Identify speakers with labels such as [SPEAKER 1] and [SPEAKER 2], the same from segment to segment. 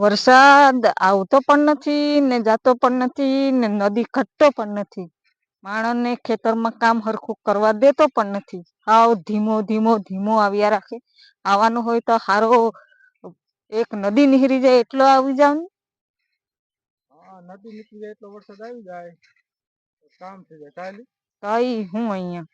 [SPEAKER 1] વરસાદ આવતો પણ નથી ને જાતો પણ નથી ને નદી ખટતો પણ નથી. માણસને ખેતરમાં કામ હરખું કરવા દેતો પણ નથી. હાવ ધીમો ધીમો ધીમો આવ્યા રાખે. આવવાનું હોય તો હારો એક નદી નીહરી જાય એટલો આવી જાવ ને.
[SPEAKER 2] નદી નીકળી જાય એટલો વરસાદ આવી જાય. કામ થઈ જાય. કાલી
[SPEAKER 1] કઈ હું અહીંયા?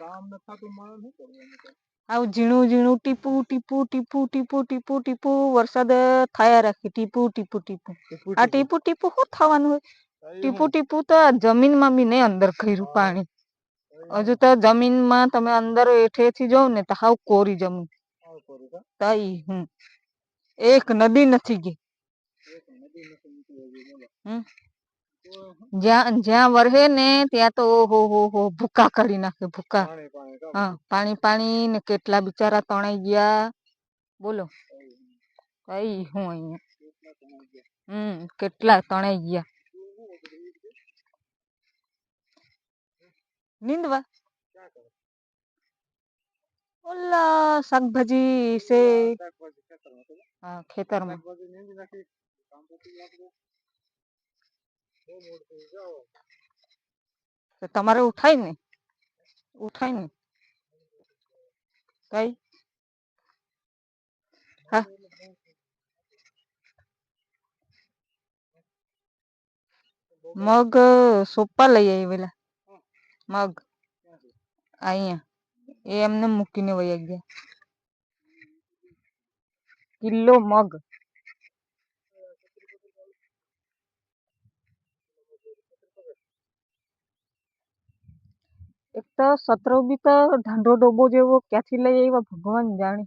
[SPEAKER 2] કામ ન થતું માણસ શું કરવાનું?
[SPEAKER 1] આવ ઝીણું ઝીણું ટીપુ ટીપુ ટીપુ ટીપુ ટીપુ ટીપુ વરસાદ થયા રાખે. ટીપુ ટીપુ ટીપુ. આ ટીપુ. ટીપુ શું થવાનું હોય? ટીપુ ટીપુ તો આ જમીનમાં બી નહીં અંદર ખર્યું પાણી. હજુ તો જમીનમાં તમે અંદર એઠેથી જોવ ને તો હાવ કોરી જમીન. તઈ હમ. એક નદી નથી ગઈ. હમ. જ્યાં જ્યાં વરહે ને ત્યાં તો ઓહો હો હો ભૂકા કરી નાખે ભૂકા. હા પાણી પાણી ને કેટલા બિચારા તણાઈ ગયા. બોલો. કઈ હું અહીંયા? હમ કેટલા તણાઈ ગયા. નીંદવા? ઓલા શાકભાજી છે હા ખેતરમાં
[SPEAKER 2] શાકભાજી નીંદી નાખી કામ પતી ગયું આપણે બહુ મોડું થઈ જાઓ
[SPEAKER 1] તમારે ઉઠાય ને ઉઠાય ને કઈ? હા. મગ સોપા લઈ આવેલા મગ. અહીંયા એ એમને મૂકીને વયા ગયા. કિલો મગ. એક તો સત્રો બી તો ઢંઢો ડોબો જેવો ક્યાંથી લઈ આવ્યા? ભગવાન જાણે.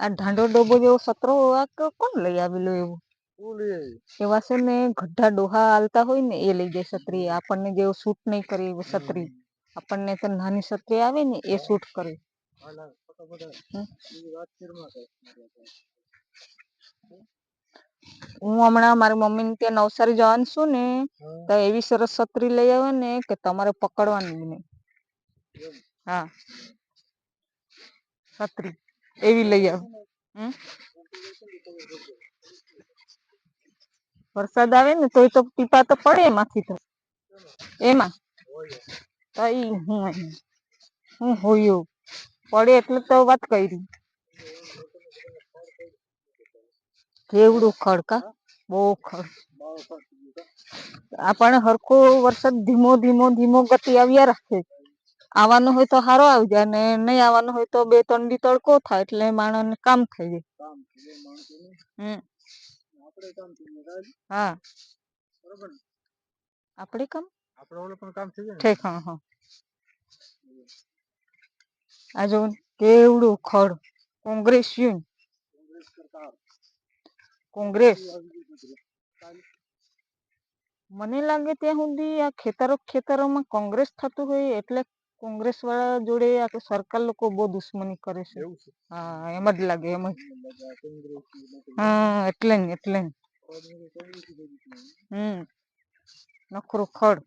[SPEAKER 1] આ ઢાંડો ડોબો જેવો સત્રો આ કોણ લઈ આવેલો એવું? એવા છે ને ગઢા ડોહા હાલતા હોય ને એ લઈ જાય સત્રી આપણને જેવું સૂટ નહીં કરે એવું સત્રી આપણને તો નાની સત્રી આવે ને એ કરે.
[SPEAKER 2] વાત શેરમાં કર
[SPEAKER 1] હું હમણાં મારી મમ્મી ને ત્યાં નવસારી જવાનું છું ને તો એવી સરસ છત્રી લઈ આવે ને કે તમારે પકડવાની નહીં. હા. છત્રી એવી લઈ આવે. વરસાદ આવે ને તોય તો ટીપા તો પડે એમાંથી તો. એમાં. તો ઈ હું હું હોયું. પડે એટલે તો વાત કરી. બહુ ખડ.
[SPEAKER 2] બાવ ફાટી ગયું
[SPEAKER 1] આપણે હરખો વરસાદ ધીમો ધીમો ધીમો ગતિ આવ્યા રાખે. આવવાનું હોય તો સારો આવી જાય ને નહીં આવવાનું હોય તો બે ત્રણ દી તડકો થાય એટલે માણસને કામ થઈ જાય. હા. આપણે કામ?
[SPEAKER 2] આપણે પણ કામ થઈ જાય
[SPEAKER 1] ઠીક હા હા. આ જો કેવડું ખડ. કોંગ્રેસ યુન
[SPEAKER 2] કોંગ્રેસ.
[SPEAKER 1] મને લાગે ત્યાં સુધી આ ખેતરો ખેતરોમાં કોંગ્રેસ થતું હોય એટલે કોંગ્રેસ વાળા જોડે આ સરકાર લોકો બહુ દુશ્મની કરે છે. હા એમ જ લાગે એમ જ. હા એટલે ને એટલે હમ નખરું ખડ.